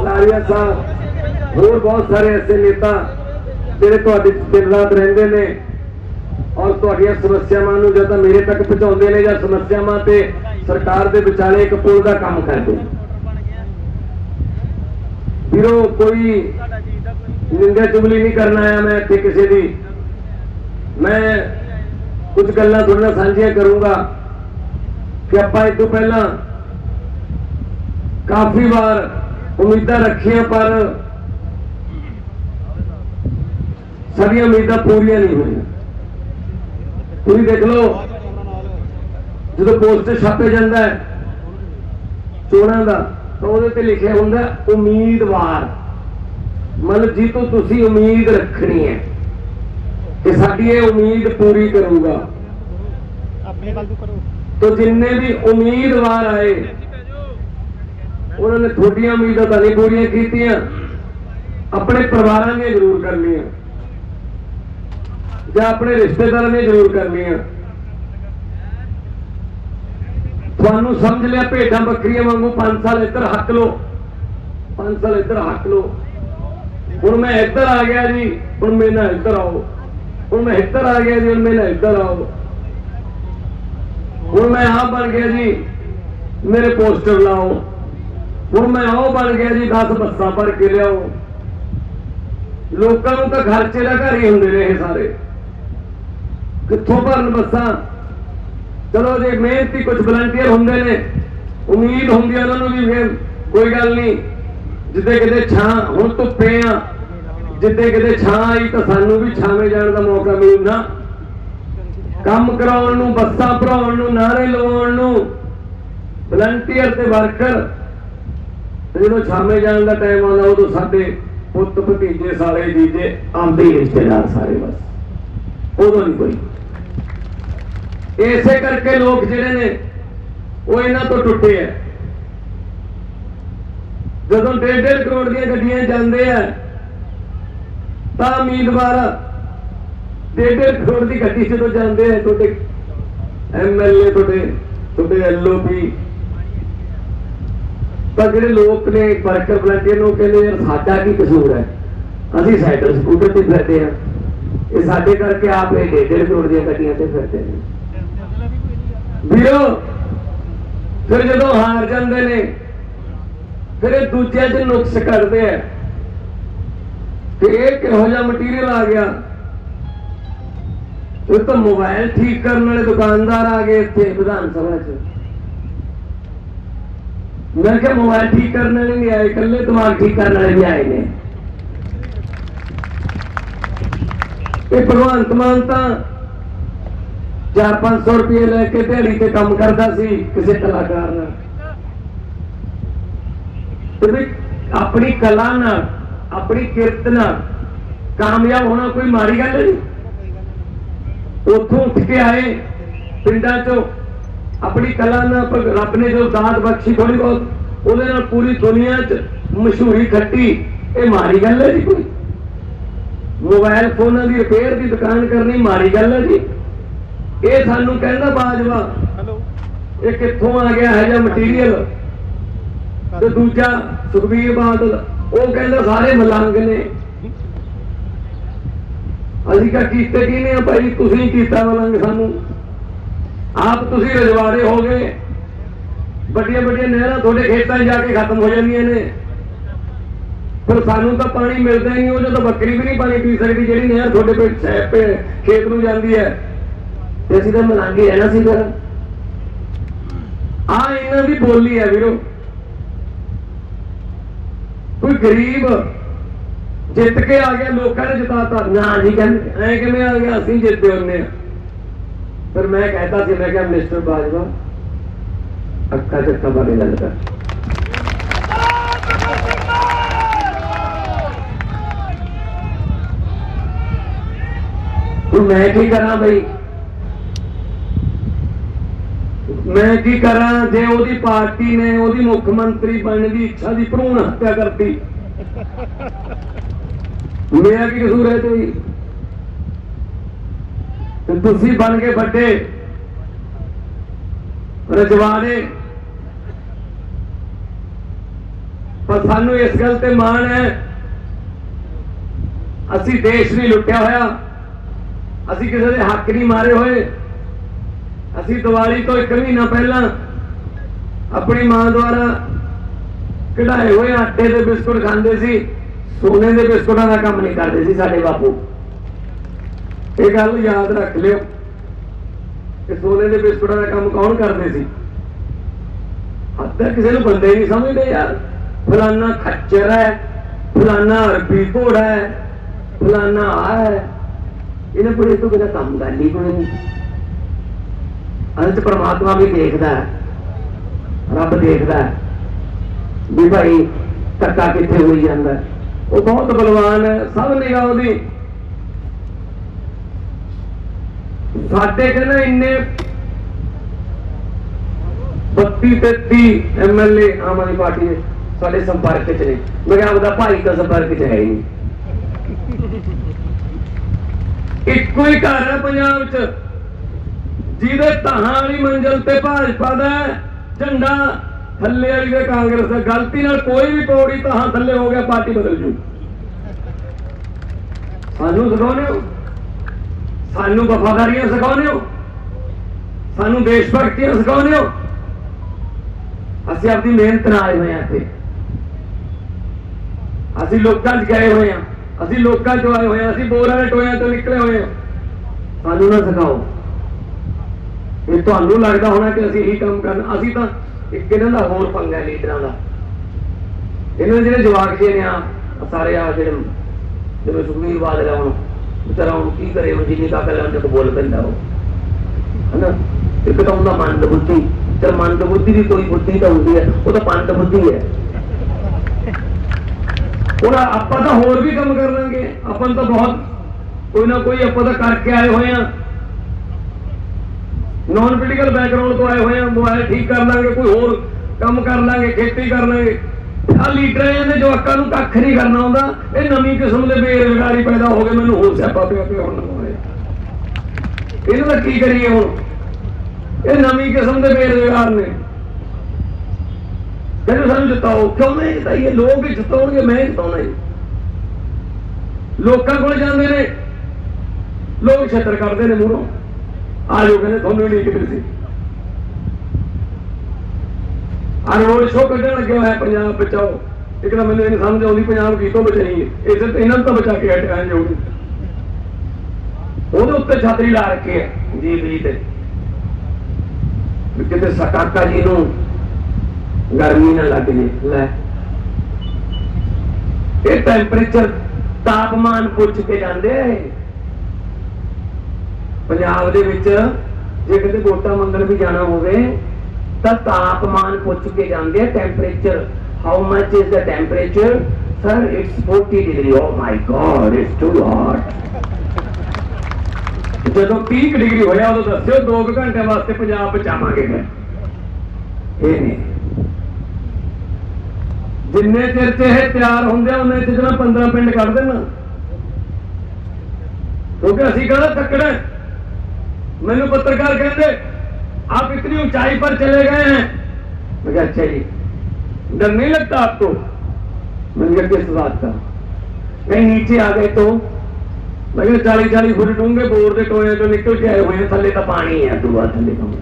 ਕਟਾਰੀਆ ਸਾਹਿਬ, ਹੋਰ ਬਹੁਤ ਸਾਰੇ ਐਸੇ ਨੇਤਾ ਜਿਹੜੇ ਤੁਹਾਡੇ ਦਿਨ ਰਹਿੰਦੇ ਨੇ ਔਰ ਤੁਹਾਡੀਆਂ ਸਮੱਸਿਆਵਾਂ ਨੂੰ ਜਦੋਂ ਮੇਰੇ ਤੱਕ ਪਹੁੰਚਾਉਂਦੇ ਨੇ ਜਾਂ ਸਮੱਸਿਆਵਾਂ ਤੇ ਸਰਕਾਰ ਦੇ ਵਿਚਾਲੇ ਇੱਕ ਪੁਲ ਦਾ ਕੰਮ ਕਰਦੇ ਵੀਰੋ, ਕੋਈ ਨਿੰਦਾ ਚੁਗਲੀ ਨਹੀਂ ਕਰਨ ਆਇਆ ਮੈਂ ਇੱਥੇ ਕਿਸੇ ਦੀ। ਮੈਂ ਕੁਝ ਗੱਲਾਂ ਤੁਹਾਡੇ ਨਾਲ ਸਾਂਝੀਆਂ ਕਰੂੰਗਾ ਕਿ ਆਪਾਂ ਇਹ ਤੋਂ ਪਹਿਲਾਂ ਕਾਫੀ ਵਾਰ ਉਮੀਦਾਂ ਰੱਖੀਆਂ ਪਰ ਸਾਡੀਆਂ ਉਮੀਦਾਂ ਪੂਰੀਆਂ ਨਹੀਂ ਹੋਈਆਂ। ਤੁਸੀਂ ਦੇਖ ਲਓ ਜਦੋਂ ਪੋਸਟਰ ਛਾਪੇ ਜਾਂਦਾ ਹੈ ਚੋਣਾਂ ਦਾ ਤਾਂ ਉਹਦੇ ਤੇ ਲਿਖਿਆ ਹੁੰਦਾ ਉਮੀਦਵਾਰ। ਮਤਲਬ ਜੀ ਤੋਂ ਤੁਸੀਂ ਉਮੀਦ ਰੱਖਣੀ ਹੈ ਕਿ ਸਾਡੀ ਇਹ ਉਮੀਦ ਪੂਰੀ ਕਰੂਗਾ। ਆਪਣੇ ਗੱਲ ਤੋਂ ਕਰੋ। ਤੋ ਜਿੰਨੇ ਵੀ ਉਮੀਦਵਾਰ ਆਏ ਉਹਨਾਂ ਨੇ ਤੁਹਾਡੀਆਂ ਉਮੀਦਾਂ ਤਾਂ ਨਹੀਂ ਪੂਰੀਆਂ ਕੀਤੀਆਂ। ਆਪਣੇ ਪਰਿਵਾਰਾਂ ਦੀਆਂ ਜ਼ਰੂਰ ਕਰਨੀਆਂ। ਜਾਂ ਆਪਣੇ ਰਿਸ਼ਤੇਦਾਰਾਂ ਦੀਆਂ ਜ਼ਰੂਰ ਕਰਨੀਆਂ। ਤੁਹਾਨੂੰ ਸਮਝ ਲਿਆ ਭੇਡਾਂ ਬੱਕਰੀਆਂ ਵਾਂਗੂ 5 ਸਾਲ ਇੱਧਰ ਹੱਕ ਲੋ 5 ਸਾਲ ਇੱਧਰ ਹੱਕ ਲੋ ਹੁਣ ਮੈਂ ਇੱਧਰ ਆ ਗਿਆ ਜੀ, ਹੁਣ ਮੇਰੇ ਨਾਲ ਇੱਧਰ ਆਓ। ਹੁਣ ਮੈਂ ਇੱਧਰ ਆ ਗਿਆ ਜੀ, ਹੁਣ ਮੇਰੇ ਨਾਲ ਇੱਧਰ ਆਓ। ਹੁਣ ਮੈਂ ਆ ਬਣ ਗਿਆ ਜੀ, ਮੇਰੇ ਪੋਸਟਰ ਲਾਓ। ਹੁਣ ਮੈਂ ਉਹ ਬਣ ਗਿਆ ਜੀ ਬਸ ਬੱਸਾਂ ਭਰ ਕੇ ਲਿਆਓ। ਲੋਕਾਂ ਨੂੰ ਤਾਂ ਖਰਚੇ ਦਾ ਘਰ ਹੀ ਹੁੰਦੇ ਨੇ ਇਹ ਸਾਰੇ। ਕਿੱਥੋਂ ਭਰਨ ਬੱਸਾਂ? ਚਲੋ ਜੇ ਮਿਹਨਤੀ ਕੁਝ ਵਲੰਟੀਅਰ ਹੁੰਦੇ ਨੇ, ਉਮੀਦ ਹੁੰਦੀ ਹੈ ਉਹਨਾਂ ਨੂੰ ਵੀ ਫਿਰ ਕੋਈ ਗੱਲ ਨਹੀਂ। ਜਿੱਦੇ ਕਿਤੇ ਛਾਂ, ਹੁਣ ਧੁੱਪੇ ਆ, ਜਿੱਦੇ ਕਿਤੇ ਛਾਂ ਆਈ ਤਾਂ ਸਾਨੂੰ ਵੀ ਛਾਵੇਂ ਜਾਣ ਦਾ ਮੌਕਾ ਮਿਲੂਗਾ ਕੰਮ ਕਰਾਉਣ ਨੂੰ, ਬੱਸਾਂ ਭਰਾਉਣ ਨੂੰ, ਨਾਰੇ ਲਵਾਉਣ ਨੂੰ ਵਲੰਟੀਅਰ ਤੇ ਵਰਕਰ ਤੇ ਜਦੋਂ ਛਾਵੇਂ ਜਾਣ ਦਾ ਟਾਈਮ ਆਉਂਦਾ, ਉਦੋਂ ਸਾਡੇ ਪੁੱਤ ਭਤੀਜੇ ਸਾਰੇ ਜੀਜੇ ਆਂਦੇ ਰਿਸ਼ਤੇਦਾਰ ਸਾਰੇ ਬਸ। ਉਦੋਂ ਨਹੀਂ ਕੋਈ। ਇਸੇ ਕਰਕੇ ਲੋਕ ਜਿਹੜੇ ਨੇ, ਉਹ ਇਹਨਾਂ ਤੋਂ ਟੁੱਟੇ ਆ। ਜਦੋਂ ਡੇਢ ਡੇਢ ਕਰੋੜ ਦੀਆਂ ਗੱਡੀਆਂ ਜਾਂਦੇ ਆ, ਤਾਂ ਉਮੀਦਵਾਰ ਡੇਢ ਡੇਢ ਕਰੋੜ ਦੀ ਗੱਡੀ ਜਦੋਂ ਜਾਂਦੇ ਆ, ਤੁਹਾਡੇ ਐਮਐਲਏ ਤੁਹਾਡੇ ਤੁਹਾਡੇ ਐਲਓਪੀ ਪਰ ਜਿਹੜੇ ਲੋਕ ਨੇ ਵਰਕਰ ਵਲੰਟੀਅਰ ਨੂੰ ਕਹਿੰਦੇ ਯਾਰ ਸਾਡਾ ਕੀ ਕਸੂਰ ਹੈ? ਅਸੀਂ ਸਾਈਕਲ, ਸਕੂਟਰ ਤੇ ਫਿਰਦੇ ਆ ਇਹ ਸਾਡੇ ਕਰਕੇ ਆਪ ਇਹ ਡੇਢ ਕਰੋੜ ਦੀਆਂ ਗੱਡੀਆਂ ਤੇ ਫਿਰਦੇ ਨੇ। ਵੀਰੋ, ਫਿਰ ਜਦੋਂ ਹਾਰ ਜਾਂਦੇ ਨੇ, ਫਿਰ ਇਹ ਦੂਜਿਆਂ 'ਚ ਨੁਕਸ ਕਰਦੇ ਆ। ਕਿ ਇਹ ਕਿਹੋ ਜਿਹਾ ਮਟੀਰੀਅਲ ਆ ਗਿਆ? ਇਹ ਤਾਂ ਮੋਬਾਈਲ ਠੀਕ ਕਰਨ ਵਾਲੇ ਦੁਕਾਨਦਾਰ ਆ ਗਏ ਇੱਥੇ, ਵਿਧਾਨ ਸਭਾ 'ਚ। ਮੈਂ ਕਿਹਾ ਮੋਬਾਈਲ ਠੀਕ ਕਰਨ ਵਾਲੇ ਵੀ ਆਏ, ਇਕੱਲੇ ਦਿਮਾਗ ਠੀਕ ਕਰਨ ਵਾਲੇ ਵੀ ਆਏ ਨੇ। ਇਹ ਭਗਵੰਤ ਮਾਨ ਤਾਂ 4-500 ਰੁਪਏ ਲੈ ਕੇ ਦਿਹਾੜੀ ਤੇ ਕੰਮ ਕਰਦਾ ਸੀ, ਕਿਸੇ ਕਲਾਕਾਰ ਨਾਲ। ਤੇ ਵੀ ਆਪਣੀ ਕਲਾ ਨਾਲ, ਆਪਣੀ ਕਿਰਤ ਨਾਲ ਕਾਮਯਾਬ ਹੋਣਾ ਕੋਈ ਮਾੜੀ ਗੱਲ ਨਹੀਂ। ਉੱਥੋਂ ਉੱਠ ਕੇ ਆਏ, ਪਿੰਡਾਂ ਚੋਂ ਆਪਣੀ ਕਲਾ ਨਾਲ ਰੱਬ ਨੇ ਜੋ ਦਾਤ ਬਖਸ਼ੀ ਥੋੜੀ ਬਹੁਤ ਉਹਦੇ ਨਾਲ ਪੂਰੀ ਦੁਨੀਆ 'ਚ ਮਸ਼ਹੂਰੀ ਖੱਟੀ। ਇਹ ਮਾੜੀ ਗੱਲ ਹੈ ਜੀ ਕੋਈ। ਮੋਬਾਈਲ ਫੋਨਾਂ ਦੀ ਰਿਪੇਅਰ ਦੀ ਦੁਕਾਨ ਕਰਨੀ ਮਾੜੀ ਗੱਲ ਹੈ ਜੀ। ਇਹ ਸਾਨੂੰ ਕਹਿੰਦਾ ਬਾਜਵਾ ਹੈਲੋ। ਇਹ ਕਿੱਥੋਂ ਆ ਗਿਆ ਹੈ ਜਾਂ ਮਟੀਰੀਅਲ ਤੇ ਦੂਜਾ ਸੁਖਬੀਰ ਬਾਦਲ ਉਹ ਕਹਿੰਦਾ ਸਾਰੇ ਮਲੰਗ ਨੇ। ਅਸੀਂ ਕਾ ਕੀਤੇ ਕੀ ਨੇ ਭਾਈ? ਤੁਸੀਂ ਕੀਤਾ ਮਲੰਗ ਸਾਨੂੰ। ਆਪ ਤੁਸੀਂ ਰਜਵਾੜੇ ਹੋ ਗਏ ਵੱਡੀਆਂ ਵੱਡੀਆਂ ਨਹਿਰਾਂ ਤੁਹਾਡੇ ਖੇਤਾਂ 'ਚ ਜਾ ਕੇ ਖਤਮ ਹੋ ਜਾਂਦੀਆਂ ਨੇ। ਪਰ ਸਾਨੂੰ ਤਾਂ ਪਾਣੀ ਮਿਲਦਾ ਹੀ ਨਹੀਂ ਉਹ ਜਦੋਂ ਬੱਕਰੀ ਵੀ ਨਹੀਂ ਪਾਣੀ ਪੀ ਸਕਦੀ, ਜਿਹੜੀ ਨਹਿਰ ਤੁਹਾਡੇ ਪੇ ਖੇਤ ਨੂੰ ਜਾਂਦੀ ਹੈ। ਤੇ ਅਸੀਂ ਤਾਂ ਮਲਾਂਗੇ ਰਹਿਣਾ ਸੀ ਫਿਰ। ਆ ਇਹਨਾਂ ਦੀ ਬੋਲੀ ਹੈ ਵੀਰੋ। ਕੋਈ ਗਰੀਬ ਜਿੱਤ ਕੇ ਆ ਗਿਆ, ਲੋਕਾਂ ਨੇ ਜਿਤਾਤਾ ਨਾ ਜੀ, ਕਹਿੰਦੇ, ਐ ਕਿਵੇਂ ਆ ਗਿਆ, ਅਸੀਂ ਜਿੱਤੇ ਹੁੰਨੇ ਆ ਫਿਰ ਮੈਂ ਕਹਿੰਦਾ ਸੀ, ਮੈਂ ਕਿਹਾ, ਮਿਸਟਰ ਬਾਜਵਾ, ਅੱਖਾਂ ਚੱਕਾ ਬਾਰੇ ਗੱਲ ਕਰ। ਹੁਣ ਮੈਂ ਕੀ ਕਰਾਂ ਬਈ? ਮੈਂ ਕੀ ਕਰਾਂ ਜੇ ਉਹਦੀ ਪਾਰਟੀ ਨੇ ਉਹਦੀ ਮੁੱਖ ਮੰਤਰੀ ਬਣਨ ਦੀ ਇੱਛਾ ਦੀ ਭਰੂਣ ਹੱਤਿਆ ਕਰਤੀ? ਮੇਰਾ ਕੀ ਕਸੂਰ ਹੈ ਤੇ ਤੁਸੀਂ ਬਣ ਕੇ ਵੱਡੇ। ਰਜਵਾੜੇ। ਪਰ ਸਾਨੂੰ ਇਸ ਗੱਲ ਤੇ ਮਾਣ ਹੈ। ਅਸੀਂ ਦੇਸ਼ ਨਹੀਂ ਲੁੱਟਿਆ ਹੋਇਆ। ਅਸੀਂ ਕਿਸੇ ਦੇ ਹੱਕ ਨਹੀਂ ਮਾਰੇ ਹੋਏ। ਅਸੀਂ ਦੀਵਾਲੀ ਤੋਂ ਇੱਕ ਮਹੀਨਾ ਪਹਿਲਾਂ ਆਪਣੀ ਮਾਂ ਦੁਆਰਾ ਕਢਾਏ ਹੋਏ ਆਟੇ ਦੇ ਬਿਸਕੁਟ ਖਾਂਦੇ ਸੀ। ਸੋਨੇ ਦੇ ਬਿਸਕੁਟਾਂ ਦਾ ਕੰਮ ਨਹੀਂ ਕਰਦੇ ਸੀ ਸਾਡੇ ਬਾਪੂ। ਇਹ ਗੱਲ ਯਾਦ ਰੱਖ ਲਿਓ ਕਿ ਸੋਨੇ ਦੇ ਬਿਸਕੁਟਾਂ ਦਾ ਕੰਮ ਕੌਣ ਕਰਦੇ ਸੀ? ਹੱਦ ਕਿਸੇ ਨੂੰ ਬੰਦੇ ਨਹੀਂ ਸਮਝਦੇ ਯਾਰ। ਫਲਾਨਾ ਖੱਚਰ ਹੈ, ਫਲਾਨਾ ਅਰਬੀ ਘੋੜਾ ਹੈ, ਫਲਾਨਾ ਆ ਹੈ। ਇਹਨਾਂ ਕੋਲ ਇਹ ਤੋਂ ਬਿਨਾਂ ਕੰਮ ਕਰ ਲਈ ਕੋਈ ਨਹੀਂ। ਅੰਤ ਪਰਮਾਤਮਾ ਵੀ ਦੇਖਦਾ ਹੈ, ਰੱਬ ਦੇਖਦਾ ਹੈ ਵੀ ਭਾਈ ਧੱਕਾ ਕਿੱਥੇ ਹੋਈ ਜਾਂਦਾ ਉਹ ਬਹੁਤ ਬਲਵਾਨ ਹੈ, ਸਭ ਨਿਗਾਹ ਉਹਦੀ ਸਾਡੇ ਕਹਿੰਦੇ ਇੰਨੇ 32 33 ਐਮਐਲਏ ਆਮ ਆਦਮੀ ਪਾਰਟੀ ਦੇ ਸਾਡੇ ਸੰਪਰਕ ਚ ਨੇ। ਮੈਂ ਆਪਦਾ ਭਾਈ ਤਾਂ ਸੰਪਰਕ ਚ ਹੈ ਹੀ ਨਹੀਂ। ਇੱਕੋ ਹੀ ਘਰ ਹੈ ਪੰਜਾਬ ਚ, ਜਿਹਦੇ ਧਾਹਾਂ ਵਾਲੀ ਮੰਜ਼ਲ ਤੇ ਭਾਜਪਾ ਦਾ ਝੰਡਾ ਥੱਲੇ ਵਾਲੀ ਦੇ ਕਾਂਗਰਸ ਦਾ। ਗਲਤੀ ਨਾਲ ਕੋਈ ਵੀ ਪੌੜੀ ਧਾਹਾਂ ਥੱਲੇ ਹੋ ਗਿਆ, ਪਾਰਟੀ ਬਦਲ ਜੂ। ਸਾਨੂੰ ਸਿਖਾਉਂਦੇ ਹੋ? ਸਾਨੂੰ ਵਫਾਦਾਰੀਆਂ ਸਿਖਾਉਂਦੇ ਹੋ। ਸਾਨੂੰ ਦੇਸ਼ ਭਗਤੀਆਂ ਸਿਖਾਉਂਦੇ ਹੋ। ਅਸੀਂ ਆਪਣੀ ਮਿਹਨਤ ਨਾਲ ਆਏ ਹੋਏ ਹਾਂ ਇੱਥੇ। ਅਸੀਂ ਲੋਕਾਂ 'ਚ ਗਏ ਹੋਏ ਹਾਂ। ਅਸੀਂ ਲੋਕਾਂ 'ਚੋਂ ਆਏ ਹੋਏ ਹਾਂ। ਅਸੀਂ ਬੋਰਾਂ ਦੇ ਟੋਇਆਂ ਤੋਂ ਨਿਕਲੇ ਹੋਏ ਹਾਂ। ਸਾਨੂੰ ਨਾ ਸਿਖਾਓ। ਇਹ ਤੁਹਾਨੂੰ ਲੱਗਦਾ ਹੋਣਾ ਕਿ ਅਸੀਂ ਇਹੀ ਕੰਮ ਕਰਨਾ, ਅਸੀਂ ਤਾਂ ਇੱਕ ਇਹਨਾਂ ਦਾ ਹੋਰ ਪੰਗਾ ਹੈ ਲੀਡਰਾਂ ਦਾ। ਇਹਨਾਂ ਦੇ ਜਿਹੜੇ ਜਵਾਕ ਜੇ ਨੇ ਆ ਸਾਰੇ ਆ ਜਿਹੜੇ ਜਿਵੇਂ ਸੁਖਵੀਰ ਬਾਦਲ ਆ ਹੁਣ। ਵਿਚਾਰਾ ਹੁਣ ਕੀ ਕਰੇ ਹੁਣ ਜਿੰਨੀ ਤਾਕਤ ਲੈਣ ਤੇ ਬੋਲ ਪੈਂਦਾ ਉਹ। ਹਨਾ? ਇੱਕ ਤਾਂ ਹੁੰਦਾ ਮੰਦ ਬੁੱਧੀ। ਤੇ ਮੰਦ ਬੁੱਧੀ ਦੀ ਕੋਈ ਬੁੱਧੀ ਤਾਂ ਹੁੰਦੀ ਹੈ। ਉਹ ਤਾਂ ਪੰਡ ਬੁੱਧੀ ਹੈ। ਹੁਣ ਆਪਾਂ ਤਾਂ ਹੋਰ ਵੀ ਕੰਮ ਕਰ ਲਾਂਗੇ। ਆਪਾਂ ਨੂੰ ਤਾਂ ਬਹੁਤ ਕੋਈ ਨਾ ਕੋਈ ਆਪਾਂ ਤਾਂ ਕਰਕੇ ਆਏ ਹੋਏ ਆ ਨਾਨ ਪੋਲੀਟੀਕਲ ਬੈਕਗ੍ਰਾਉਂਡ ਤੋਂ ਆਏ ਹੋਏ ਆ ਮੋਬਾਈਲ ਠੀਕ ਕਰ ਲਾਂਗੇ, ਕੋਈ ਹੋਰ ਕੰਮ ਕਰ ਲਾਂਗੇ, ਖੇਤੀ ਕਰ ਲਾਂਗੇ। ਆ ਲੀਡਰ ਇਹਨੇ ਜੋ ਅੱਕਾਂ ਨੂੰ ਕੱਖ ਨਹੀਂ ਕਰਨਾ ਆਉਂਦਾ। ਇਹ ਨਵੀਂ ਕਿਸਮ ਦੇ ਬੇਰੁਜ਼ਗਾਰੀ ਪੈਦਾ ਹੋ ਗਏ, ਮੈਨੂੰ ਹੋਰ ਸਿਆਪਾ ਪਿਆ ਪਿਆ ਹੁਣ ਇਹਨਾਂ ਦਾ ਕੀ ਕਰੀਏ ਹੁਣ? ਇਹ ਨਵੀਂ ਕਿਸਮ ਦੇ ਬੇਰੁਜ਼ਗਾਰ ਨੇ। ਕਹਿੰਦੇ ਸਾਨੂੰ ਜਿਤਾਓ। ਕਿਉਂ ਨਹੀਂ ਜਿਤਾਈਏ? ਲੋਕ ਹੀ ਜਿਤਾਉਣਗੇ, ਮੈਂ ਜਿਤਾਉਣਾ ਹੀ ਲੋਕਾਂ ਕੋਲ ਜਾਂਦੇ ਨੇ। ਲੋਕ ਛੱਤਰ ਕਰਦੇ ਨੇ ਮੂਹਰੋਂ। ਆ ਜੋ ਕਹਿੰਦੇ, ਤੁਹਾਨੂੰ ਨਹੀਂ ਕਿਤੇ ਸੀ ਆ ਰੋਡ ਸ਼ੋ ਕੱਢਣ ਲੱਗਿਆ ਹੋਇਆ ਪੰਜਾਬ ਬਚਾਓ। ਇੱਕ ਤਾਂ ਮੈਨੂੰ ਇਹ ਨਹੀਂ ਸਮਝ ਆਉਂਦੀ ਪੰਜਾਬ ਕੀ ਤੋਂ ਬਚਾਈਏ ਇਸੇ ਇਹਨਾਂ ਨੂੰ ਤਾਂ ਬਚਾ ਕੇ ਹਟਾਇਆ ਜਾਊਗੀ ਉਹਦੇ ਉੱਤੇ ਛਤਰੀ ਲਾ ਰੱਖੀ ਹੈ ਜੀ ਜੀ ਤੇ ਕਿਤੇ ਸਕਾਕਾ ਜੀ ਨੂੰ ਗਰਮੀ ਨਾ ਲੱਗ ਜੇ। ਲੈ। ਇਹ ਟੈਂਪਰੇਚਰ ਤਾਪਮਾਨ ਪੁੱਛ ਕੇ ਜਾਂਦੇ ਆ ਪੰਜਾਬ ਦੇ ਵਿੱਚ ਜੇ ਕਿਤੇ ਗੋਟਾ ਮੰਗਣ ਵੀ ਜਾਣਾ ਹੋਵੇ ਤਾਂ ਤਾਪਮਾਨ ਪੁੱਛ ਕੇ ਜਾਂਦੇ ਆ temperature how much is the temperature sir it's 40 degree oh my God it's too hot ਜਦੋਂ 30 ਡਿਗਰੀ ਹੋਇਆ, ਉਦੋਂ ਦੱਸਿਓ 2 ਘੰਟੇ ਵਾਸਤੇ ਪੰਜਾਬ ਬਚਾਵਾਂਗੇ ਇਹ ਨਹੀਂ। ਜਿੰਨੇ ਚਿਰ ਤੇ ਇਹ ਤਿਆਰ ਹੁੰਦੇ ਉਹਨੇ ਚਿਰ 15 ਪਿੰਡ ਕੱਢ ਦੇਣਾ। ਕਿਉਂਕਿ ਅਸੀਂ ਕਹਿੰਦਾ ਤੱਕੜਾ ਮੈਨੂੰ ਪੱਤਰਕਾਰ ਕਹਿੰਦੇ आप इतनी ऊंचाई पर चले गए हैं मैं कहा अच्छा जी डर नहीं लगता आपको मैंने कहा किस बात का कहीं नीचे आ गए तो मैं कहा चालीस चालीस फुट डूंगे बोर के टोए जो निकल के आए हुए हैं थले तो पानी है तू बात थले का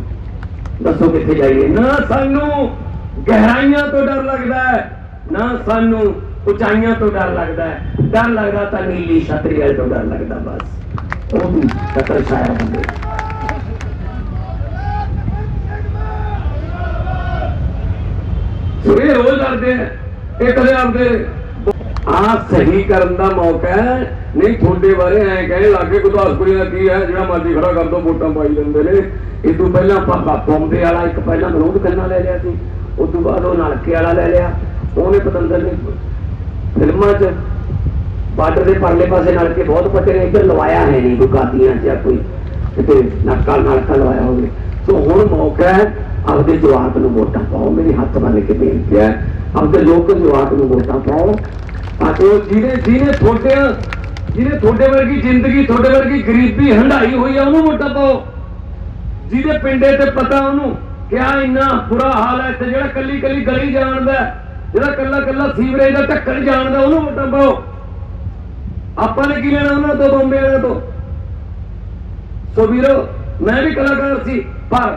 ਦੱਸੋ ਕਿੱਥੇ ਜਾਈਏ ਨਾ ਸਾਨੂੰ ਗਹਿਰਾਈਆਂ ਤੋਂ ਡਰ ਲੱਗਦਾ ਹੈ ਨਾ ਸਾਨੂੰ ਉਚਾਈਆਂ ਤੋਂ ਡਰ ਲੱਗਦਾ ਹੈ ਡਰ ਲੱਗਦਾ ਤਾਂ ਨੀਲੀ ਛਤਰੀ ਵਾਲੇ ਤੋਂ ਡਰ ਲੱਗਦਾ ਬਸ ਉਹ ਵੀ ਖਤਰ ਛਾਇਆ ਹੁੰਦੇ ਇਹ ਰੋਜ਼ ਕਰਦੇ ਆ। ਇਹ ਕਦੇ ਆਪਦੇ ਆ। ਸਹੀ ਕਰਨ ਦਾ ਮੌਕਾ ਹੈ। ਨਹੀਂ, ਤੁਹਾਡੇ ਬਾਰੇ ਐ ਕਹਿਣ ਲੱਗੇ ਗੁਰਦਾਸਪੁਰੀ ਦਾ ਕੀ ਹੈ, ਜਿਹੜਾ ਮਰਜ਼ੀ ਖੜਾ ਕਰ ਦੋ, ਵੋਟਾਂ ਪਾਈ ਜਾਂਦੇ ਨੇ। ਇਹ ਤੋਂ ਪਹਿਲਾਂ ਪਾਪਾ ਬੰਬੇ ਵਾਲਾ ਇੱਕ ਪਹਿਲਾਂ ਵਿਰੋਧ ਕਰਨਾ ਲੈ ਲਿਆ ਸੀ। ਉਸ ਤੋਂ ਬਾਅਦ ਉਹ ਨਲਕੇ ਵਾਲਾ ਲੈ ਲਿਆ। ਉਹਨੇ ਪਤੰਦਰ ਨੇ ਫਿਲਮਾਂ 'ਚ ਬਾਰਡਰ ਦੇ ਪਰਲੇ ਪਾਸੇ ਨਲਕੇ ਬਹੁਤ ਪੱਟੇ ਨੇ, ਇੱਧਰ ਲਵਾਇਆ ਹੈ ਨਹੀਂ, ਕੋਈ ਕਾਦੀਆਂ ਜਾਂ ਕੋਈ ਕਿਤੇ ਨਲਕਾ ਨਲਕਾ ਲਵਾਇਆ ਹੋਵੇ। ਸੋ ਹੁਣ ਮੌਕਾ ਹੈ ਆਪਦੇ ਜਵਾਕ ਨੂੰ ਵੋਟਾਂ ਪਾਓ। ਮੇਰੇ ਹੱਥ ਬੰਨ ਕੇ ਬੇਨਤੀ ਹੈ ਆਪਦੇ ਲੋਕ ਜਵਾਕ ਨੂੰ ਵੋਟਾਂ ਪਾਓ। ਤਾਂ ਉਹ ਜਿਹਨੇ ਜਿਹਨੇ ਤੁਹਾਡੇ ਜਿਹਨੇ ਤੁਹਾਡੇ ਵਰਗੀ ਜ਼ਿੰਦਗੀ ਤੁਹਾਡੇ ਵਰਗੀ ਗਰੀਬੀ ਹੰਡਾਈ ਹੋਈ ਆ ਉਹਨੂੰ ਵੋਟਾਂ ਪਾਓ। ਜਿਹਦੇ ਪਿੰਡੇ ਤੇ ਪਤਾ ਉਹਨੂੰ ਕਿ ਆ ਇੰਨਾ ਬੁਰਾ ਹਾਲ ਹੈ ਇੱਥੇ ਜਿਹੜਾ ਕੱਲੀ ਕੱਲੀ ਗਲੀ ਜਾਣਦਾ ਹੈ, ਜਿਹੜਾ ਕੱਲਾ ਕੱਲਾ ਸੀਵਰੇਜ ਦਾ ਢੱਕਣ ਜਾਣਦਾ ਉਹਨੂੰ ਵੋਟਾਂ ਪਾਓ। ਆਪਾਂ ਨੇ ਕੀ ਲੈਣਾ ਉਹਨਾਂ ਤੋਂ ਬੰਬੇ ਵਾਲਿਆਂ ਤੋਂ? ਸੋ ਵੀਰੋ ਮੈਂ ਵੀ ਕਲਾਕਾਰ ਸੀ ਪਰ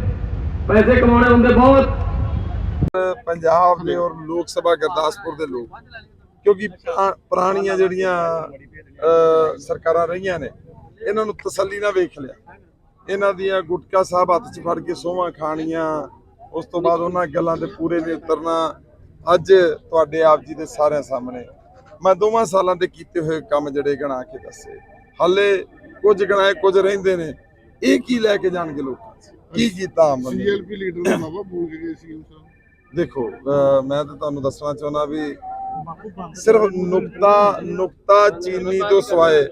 ਪੈਸੇ ਕਮਾਉਣੇ ਹੁੰਦੇ ਬਹੁਤ। ਪੰਜਾਬ ਦੇ ਔਰ ਲੋਕ ਸਭਾ ਗੁਰਦਾਸਪੁਰ ਦੇ ਲੋਕ, ਕਿਉਂਕਿ ਪੁਰਾਣੀਆਂ ਜਿਹੜੀਆਂ ਸਰਕਾਰਾਂ ਰਹੀਆਂ ਨੇ, ਇਹਨਾਂ ਨੂੰ ਤਸੱਲੀ ਨਾਲ ਵੇਖ ਲਿਆ। ਇਹਨਾਂ ਦੀਆਂ ਗੁਟਕਾ ਸਾਹਿਬ ਹੱਥ 'ਚ ਫੜ ਕੇ ਸੋਹਾਂ ਖਾਣੀਆਂ, ਉਸ ਤੋਂ ਬਾਅਦ ਉਹਨਾਂ ਗੱਲਾਂ ਦੇ ਪੂਰੇ ਨਹੀਂ ਉਤਰਨਾ, ਅੱਜ ਤੁਹਾਡੇ ਆਪ ਜੀ ਦੇ ਸਾਰਿਆਂ ਸਾਹਮਣੇ। ਮੈਂ ਦੋਵਾਂ ਸਾਲਾਂ ਦੇ ਕੀਤੇ ਹੋਏ ਕੰਮ ਜਿਹੜੇ ਗਣਾ ਕੇ ਦੱਸੇ। ਹਾਲੇ ਕੁਝ ਗਣਾਏ, ਕੁਝ ਰਹਿੰਦੇ ਨੇ, ਇਹ ਕੀ ਲੈ ਕੇ ਜਾਣਗੇ ਲੋਕਾਂ 'ਚ? ਕੀ ਕੀਤਾ ਆਮ ਬੰਦੇ? ਸੀਐਲਪੀ ਲੀਡਰ ਦਾ ਨਾਵਾ ਕੇ ਗਏ ਸੀ ਸਾਹਿਬ। ਦੇਖੋ ਮੈਂ ਤਾਂ ਤੁਹਾਨੂੰ ਦੱਸਣਾ ਚਾਹੁੰਦਾ ਵੀ ਸਿਰਫ ਨੁਕਤਾ ਨੁਕਤਾ ਚੀਨੀ ਤੋਂ ਸਿਵਾਏ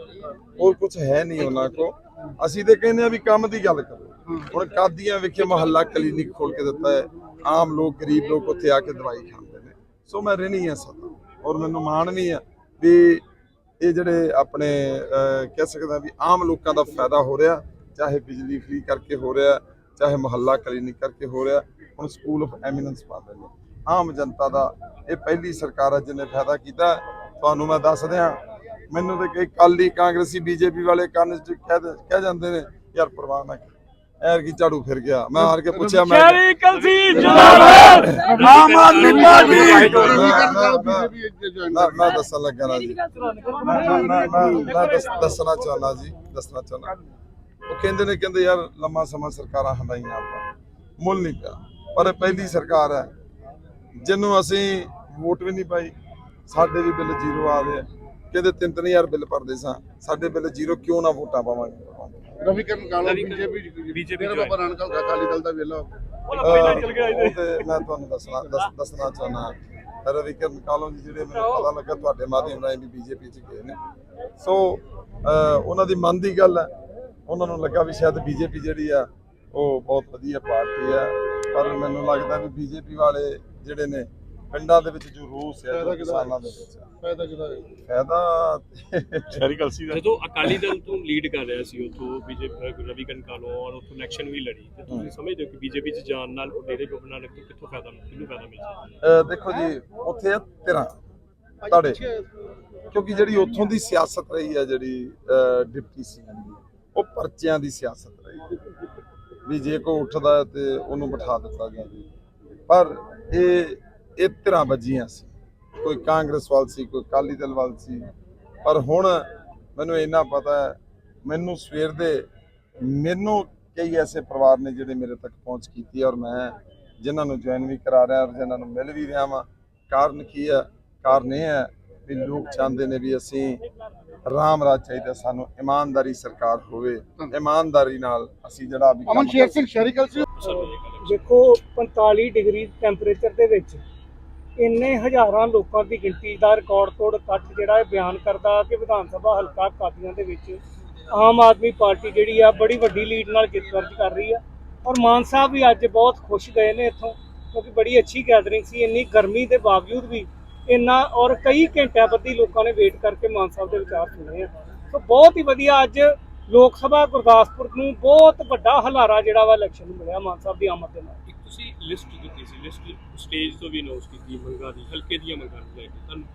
ਹੋਰ ਕੁਝ ਹੈ ਨਹੀਂ ਉਹਨਾਂ ਕੋ ਅਸੀਂ ਤੇ ਕਹਿੰਦੇ ਆ ਵੀ ਕੰਮ ਦੀ ਗੱਲ ਕਰੋ। ਹੁਣ ਕਾਦੀਆਂ ਵਿਖੇ ਮਹੱਲਾ ਕਲੀਨਿਕ ਖੋਲ ਕੇ ਦਿੱਤਾ ਹੈ। ਆਮ ਲੋਕ ਗਰੀਬ ਲੋਕ ਉੱਥੇ ਆ ਕੇ ਦਵਾਈ ਖਾਂਦੇ ਨੇ। ਸੋ ਮੈਂ ਰਹਿਣੀ ਆ ਸਦਾ। ਔਰ ਮੈਨੂੰ ਮਾਣ ਵੀ ਆ ਵੀ ਇਹ ਜਿਹੜੇ ਆਪਣੇ ਕਹਿ ਸਕਦਾ ਵੀ ਆਮ ਲੋਕਾਂ ਦਾ ਫਾਇਦਾ ਹੋ ਰਿਹਾ ਚਾਹੇ ਬਿਜਲੀ ਫ੍ਰੀ ਕਰਕੇ ਹੋ ਰਿਹਾ ਚਾਹੇ ਮਹੱਲਾ ਕਲੀਨਿਕ ਕਰਕੇ ਹੋ ਰਿਹਾ ਹੁਣ ਸਕੂਲ ਆਫ ਐਮੀਨੈਂਸ ਪਾਉਂਦੇ ਨੇ ਆਮ ਜਨਤਾ ਦਾ ਇਹ ਪਹਿਲੀ ਸਰਕਾਰ ਹੈ ਜਿਹਨੇ ਫਾਇਦਾ ਕੀਤਾ। ਤੁਹਾਨੂੰ ਮੈਂ ਦੱਸ ਦਿਆਂ ਮੈਨੂੰ ਤੇ ਕਈ ਕਾਲੀ ਕਾਂਗਰਸੀ ਬੀਜੇਪੀ ਵਾਲੇ ਕੰਨ ਚ ਕਹਿ ਜਾਂਦੇ ਨੇ ਯਾਰ ਪਰਵਾਹ ਨਾ ਕਰ। ਐਰ ਕੀ ਝਾੜੂ ਫਿਰ ਗਿਆ। ਮੈਂ ਹਾਰ ਕੇ ਪੁੱਛਿਆ ਮੈਂ ਸ਼ਹਿਰੀ ਕਲਸੀ ਜਿੰਦਾਬਾਦ! ਆਮ ਆਦਮੀ ਪਾਰਟੀ! ਬੀਜੇਪੀ ਇੱਥੇ ਜੁਆਇਨ ਮੈਂ ਦੱਸਣ ਲੱਗਾ ਨਾ ਜੀ ਮੈਂ ਮੈਂ- ਮੈਂ ਮੈਂ- ਮੈਂ ਦੱਸ- ਦੱਸਣਾ ਚਾਹੁੰਦਾ ਜੀ ਦੱਸਣਾ ਚਾਹੁੰਦਾ। ਉਹ ਕਹਿੰਦੇ ਨੇ ਕਹਿੰਦੇ ਯਾਰ ਲੰਮਾ ਸਮਾਂ ਸਰਕਾਰਾਂ ਹੰਡਾਈਆਂ ਆਪਾਂ। ਮੁੱਲ ਨਹੀਂ ਪਿਆ। ਪਰ ਇਹ ਪਹਿਲੀ ਸਰਕਾਰ ਹੈ। ਜਿਹਨੂੰ ਅਸੀਂ ਵੋਟ ਵੀ ਨਹੀਂ ਪਾਈ। ਸਾਡੇ ਵੀ ਬਿੱਲ ਜ਼ੀਰੋ ਆ ਰਹੇ। ਕਹਿੰਦੇ 3-3000 ਬਿੱਲ ਭਰਦੇ ਸਾਂ। ਸਾਡੇ ਬਿੱਲ ਜ਼ੀਰੋ ਕਿਉਂ ਨਾ ਵੋਟਾਂ ਪਾਵਾਂਗੇ ਰਵੀ ਕਰਨ ਕਾਲੋ ਬੀਜੇਪੀ ਬੀਜੇਪੀ ਮੇਰਾ ਬਾਬਾ ਨਾਨਕ ਦਾ ਅਕਾਲੀ ਦਲ ਦਾ ਵੇਲਾ ਅਹ ਉਹ ਤੇ ਮੈਂ ਤੁਹਾਨੂੰ ਦੱਸਣਾ ਦੱਸ- ਦੱਸਣਾ ਚਾਹੁੰਦਾ ਰਵੀ ਕਰਨ ਕਾਲੋਂ ਜੀ ਜਿਹੜੇ ਮੈਨੂੰ ਪਤਾ ਲੱਗਾ ਤੁਹਾਡੇ ਮਾਧਿਅਮ ਰਾਹੀਂ ਵੀ ਬੀਜੇਪੀ ਚ ਗਏ ਨੇ। ਸੋ ਉਹਨਾਂ ਦੀ ਮਨ ਦੀ ਗੱਲ ਹੈ। ਉਹਨਾਂ ਨੂੰ ਲੱਗਾ ਵੀ ਸ਼ਾਇਦ ਬੀਜੇਪੀ ਜਿਹੜੀ ਆ ਉਹ ਬਹੁਤ ਵਧੀਆ ਪਾਰਟੀ ਆ। ਪਰ ਮੈਨੂੰ ਲੱਗਦਾ ਵੀ ਬੀਜੇਪੀ ਵਾਲੇ ਜਿਹੜੇ ਨੇ ਪਿੰਡਾਂ ਦੇ ਵਿੱਚ ਜੋ ਰੋਸ ਹੈ ਜੋ ਕਿਸਾਨਾਂ ਦੇ ਵਿੱਚ ਫਾਇਦਾ ਕਿਦਾ ਫਾਇਦਾ ਸ਼ਹਿਰੀ ਕਲਸੀ ਜਦੋਂ ਅਕਾਲੀ ਦਲ ਤੋਂ ਲੀਡ ਕਰ ਰਿਹਾ ਸੀ ਉਥੋਂ ਬੀਜੇਪੀ ਰਵੀ ਕਨਕਾਲੋ ਔਰ ਉਥੋਂ ਇਲੈਕਸ਼ਨ ਵੀ ਲੜੀ। ਤੇ ਤੁਸੀਂ ਸਮਝਦੇ ਹੋ ਕਿ ਬੀਜੇਪੀ ਚ ਜਾਣ ਨਾਲ ਉਹ ਡੇਰੇ ਗੋਬਿੰਦ ਨਾਨਕ ਤੋਂ ਕਿੱਥੋਂ ਫਾਇਦਾ ਕਿਹਨੂੰ ਫਾਇਦਾ ਮਿਲ ਸਕਦਾ? ਦੇਖੋ ਜੀ ਉੱਥੇ ਆ ਧਿਰਾਂ ਤੁਹਾਡੇ। ਕਿਉਂਕਿ ਜਿਹੜੀ ਉੱਥੋਂ ਦੀ ਸਿਆਸਤ ਰਹੀ ਹੈ ਜਿਹੜੀ ਡਿਪਟੀ ਸੀਐਮ ਦੀ ਉਹ ਪਰਚਿਆਂ ਦੀ ਸਿਆਸਤ ਰਹੀ। ਵੀ ਜੇ ਕੋਈ ਉੱਠਦਾ ਹੈ ਤੇ ਉਹਨੂੰ ਬਿਠਾ ਦਿੱਤਾ ਗਿਆ ਪਰ ਇਹ ਇਹ ਧਿਰਾਂ ਵੱਜੀਆਂ ਸੀ। ਕੋਈ ਕਾਂਗਰਸ ਵੱਲ ਸੀ, ਕੋਈ ਅਕਾਲੀ ਦਲ ਵੱਲ ਸੀ। ਪਰ ਹੁਣ ਮੈਨੂੰ ਇੰਨਾ ਪਤਾ ਹੈ, ਮੈਨੂੰ ਸਵੇਰ ਦੇ ਮੈਨੂੰ ਕਈ ਐਸੇ ਪਰਿਵਾਰ ਨੇ ਜਿਹੜੇ ਮੇਰੇ ਤੱਕ ਪਹੁੰਚ ਕੀਤੀ ਔਰ ਮੈਂ ਜਿਨ੍ਹਾਂ ਨੂੰ ਜੁਆਇਨ ਵੀ ਕਰਾ ਰਿਹਾ ਔਰ ਜਿਨ੍ਹਾਂ ਨੂੰ ਮਿਲ ਵੀ ਰਿਹਾ ਵਾਂ। ਕਾਰਨ ਕੀ ਹੈ? ਕਾਰਨ ਇਹ ਹੈ ਵੀ ਲੋਕ ਚਾਹੁੰਦੇ ਨੇ ਵੀ ਅਸੀਂ ਰਾਮ ਰਾਜ ਚਾਹੀਦਾ ਸਾਨੂੰ ਇਮਾਨਦਾਰੀ ਸਰਕਾਰ ਹੋਵੇ। ਇਮਾਨਦਾਰੀ ਨਾਲ ਅਸੀਂ ਜਿਹੜਾ ਵੀ ਅਮਨ ਕੰਮ ਸ਼ੇਰ ਸਿੰਘ ਇਹ ਗੱਲ ਦੇਖੋ 45 ਡਿਗਰੀ ਟੈਂਪਰੇਚਰ ਦੇ ਵਿੱਚ ਇੰਨੇ ਹਜ਼ਾਰਾਂ ਲੋਕਾਂ ਦੀ ਗਿਣਤੀ ਦਾ ਰਿਕਾਰਡ ਤੋੜ ਇਕੱਠ ਜਿਹੜਾ ਇਹ ਬਿਆਨ ਕਰਦਾ ਕਿ ਵਿਧਾਨ ਸਭਾ ਹਲਕਾ ਕਾਦੀਆਂ ਦੇ ਵਿੱਚ ਆਮ ਆਦਮੀ ਪਾਰਟੀ ਜਿਹੜੀ ਆ ਬੜੀ ਵੱਡੀ ਲੀਡ ਨਾਲ ਜਿੱਤ ਦਰਜ ਕਰ ਰਹੀ ਆ। ਔਰ ਮਾਨ ਸਾਹਿਬ ਵੀ ਅੱਜ ਬਹੁਤ ਖੁਸ਼ ਗਏ ਨੇ ਇੱਥੋਂ ਕਿਉਂਕਿ ਬੜੀ ਅੱਛੀ ਗੈਦਰਿੰਗ ਸੀ ਇੰਨੀ ਗਰਮੀ ਦੇ ਬਾਵਜੂਦ ਵੀ ਇੰਨਾ ਔਰ ਕਈ ਘੰਟਿਆਂ ਬੱਧੀ ਲੋਕਾਂ ਨੇ ਵੇਟ ਕਰਕੇ ਮਾਨ ਸਾਹਿਬ ਦੇ ਵਿਚਾਰ ਸੁਣੇ ਆ। ਸੋ ਬਹੁਤ ਹੀ ਵਧੀਆ ਅੱਜ ਲੋਕ ਸਭਾ ਗੁਰਦਾਸਪੁਰ ਨੂੰ ਬਹੁਤ ਵੱਡਾ ਹਲਾਰਾ ਜਿਹੜਾ ਵਾ ਇਲੈਕਸ਼ਨ ਨੂੰ ਮਿਲਿਆ ਮਾਨ ਸਾਹਿਬ ਦੀ ਆਮਦ ਦੇ ਨਾਲ। ਇੱਕ ਤੁਸੀਂ ਲਿਸਟ ਦਿੱਤੀ ਸੀ ਲਿਸਟ ਸਟੇਜ ਤੋਂ ਵੀ ਅਨਾਉਂਸ ਕੀਤੀ ਮੰਗਾਂ ਦੀ ਹਲਕੇ ਦੀਆਂ ਮੰਗਾਂ ਲੈ ਕੇ। ਤੁਹਾਨੂੰ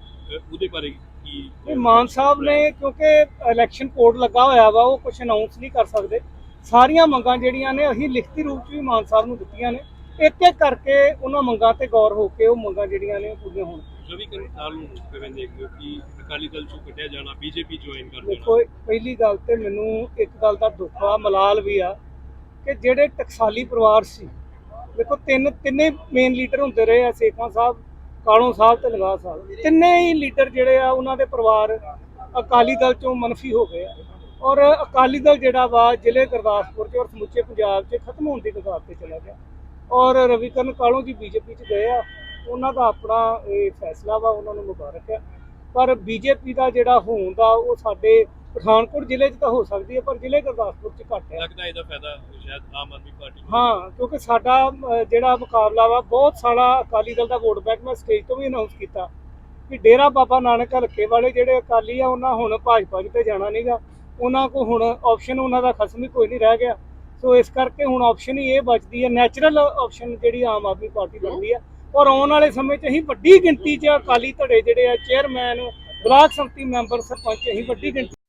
ਉਹਦੇ ਬਾਰੇ ਕੀ ਇਹ ਮਾਨ ਸਾਹਿਬ ਨੇ ਕਿਉਂਕਿ ਇਲੈਕਸ਼ਨ ਕੋਡ ਲੱਗਾ ਹੋਇਆ ਵਾ ਉਹ ਕੁਝ ਅਨਾਉਂਸ ਨਹੀਂ ਕਰ ਸਕਦੇ। ਸਾਰੀਆਂ ਮੰਗਾਂ ਜਿਹੜੀਆਂ ਨੇ ਅਸੀਂ ਲਿਖਤੀ ਰੂਪ 'ਚ ਵੀ ਮਾਨ ਸਾਹਿਬ ਨੂੰ ਦਿੱਤੀਆਂ ਨੇ। ਇੱਕ ਇੱਕ ਕਰਕੇ ਉਹਨਾਂ ਮੰਗਾਂ ਤੇ ਗੌਰ ਹੋ ਕੇ ਉਹ ਮੰਗਾਂ ਜਿਹੜੀਆਂ ਨੇ ਪੂਰੀਆਂ ਹੋਣ। ਰਵੀ ਕਨਕਾਲ ਨੂੰ ਕਿਵੇਂ ਦੇਖਦੇ ਹੋ ਕਿ ਅਕਾਲੀ ਦਲ ਚੋਂ ਕੱਢਿਆ ਜਾਣਾ ਬੀਜੇਪੀ ਜੁਆਇਨ ਕਰ ਦੇਖੋ ਦੇਣਾ ਪਹਿਲੀ ਗੱਲ ਤੇ ਮੈਨੂੰ ਇੱਕ ਗੱਲ ਦਾ ਦੁੱਖ ਆ ਮਲਾਲ ਵੀ ਆ ਕਿ ਜਿਹੜੇ ਟਕਸਾਲੀ ਪਰਿਵਾਰ ਸੀ ਦੇਖੋ ਤਿੰਨ ਤਿੰਨੇ ਮੇਨ ਲੀਡਰ ਹੁੰਦੇ ਰਹੇ ਆ ਸੇਖਾਂ ਸਾਹਿਬ ਕਾਲੋਂ ਸਾਹਿਬ ਤੇ ਲਗਾ ਸਾਹਿਬ ਤਿੰਨੇ ਹੀ ਲੀਡਰ ਜਿਹੜੇ ਆ ਉਹਨਾਂ ਦੇ ਪਰਿਵਾਰ ਅਕਾਲੀ ਦਲ ਚੋਂ ਮਨਫੀ ਹੋ ਗਏ ਔਰ ਅਕਾਲੀ ਦਲ ਜਿਹੜਾ ਵਾ ਜ਼ਿਲ੍ਹੇ ਗੁਰਦਾਸਪੁਰ ਚ ਔਰ ਸਮੁੱਚੇ ਪੰਜਾਬ 'ਚ ਖਤਮ ਹੋਣ ਦੀ ਕਗਾਰ ਤੇ ਚਲਾ ਗਿਆ ਔਰ ਰਵੀਕਰਨ ਕਾਲੋਂ ਜੀ ਬੀਜੇਪੀ 'ਚ ਗਏ ਆ ਉਹਨਾਂ ਦਾ ਆਪਣਾ ਇਹ ਫੈਸਲਾ ਵਾ ਉਹਨਾਂ ਨੂੰ ਮੁਬਾਰਕ ਹੈ। ਪਰ ਬੀਜੇਪੀ ਦਾ ਜਿਹੜਾ ਹੋਣ ਦਾ ਉਹ ਸਾਡੇ ਪਠਾਨਕੋਟ ਜ਼ਿਲ੍ਹੇ 'ਚ ਤਾਂ ਹੋ ਸਕਦੀ ਹੈ ਪਰ ਜ਼ਿਲ੍ਹੇ ਗੁਰਦਾਸਪੁਰ 'ਚ ਘੱਟ ਹੈ। ਲੱਗਦਾ ਇਹਦਾ ਫਾਇਦਾ ਸ਼ਾਇਦ ਆਮ ਆਦਮੀ ਪਾਰਟੀ ਹਾਂ ਕਿਉਂਕਿ ਸਾਡਾ ਜਿਹੜਾ ਮੁਕਾਬਲਾ ਵਾ ਬਹੁਤ ਸਾਰਾ ਅਕਾਲੀ ਦਲ ਦਾ ਵੋਟ ਬੈਂਕ ਮੈਂ ਸਟੇਜ ਤੋਂ ਵੀ ਅਨਾਉਂਸ ਕੀਤਾ ਕਿ ਡੇਰਾ ਬਾਬਾ ਨਾਨਕ ਹਲਕੇ ਵਾਲੇ ਜਿਹੜੇ ਅਕਾਲੀ ਆ ਉਹਨਾਂ ਹੁਣ ਭਾਜਪਾ 'ਚ ਤੇ ਜਾਣਾ ਨਹੀਂਗਾ ਉਹਨਾਂ ਕੋ ਹੁਣ ਆਪਸ਼ਨ ਉਹਨਾਂ ਦਾ ਖਸਮ ਹੀ ਕੋਈ ਨਹੀਂ ਰਹਿ ਗਿਆ। ਸੋ ਇਸ ਕਰਕੇ ਹੁਣ ਆਪਸ਼ਨ ਹੀ ਇਹ ਬਚਦੀ ਹੈ ਨੈਚੁਰਲ ਆਪਸ਼ਨ ਜਿਹੜੀ ਆਮ ਆਦਮੀ ਪਾਰਟੀ ਬਣਦੀ ਹੈ। ਔਰ ਆਉਣ ਵਾਲੇ ਸਮੇਂ 'ਚ ਅਸੀਂ ਵੱਡੀ ਗਿਣਤੀ 'ਚ ਅਕਾਲੀ ਧੜੇ ਜਿਹੜੇ ਆ ਚੇਅਰਮੈਨ ਬਲਾਕ ਸੰਮਤੀ ਮੈਂਬਰ, ਸਰਪੰਚ, ਅਸੀਂ ਵੱਡੀ ਗਿਣਤੀ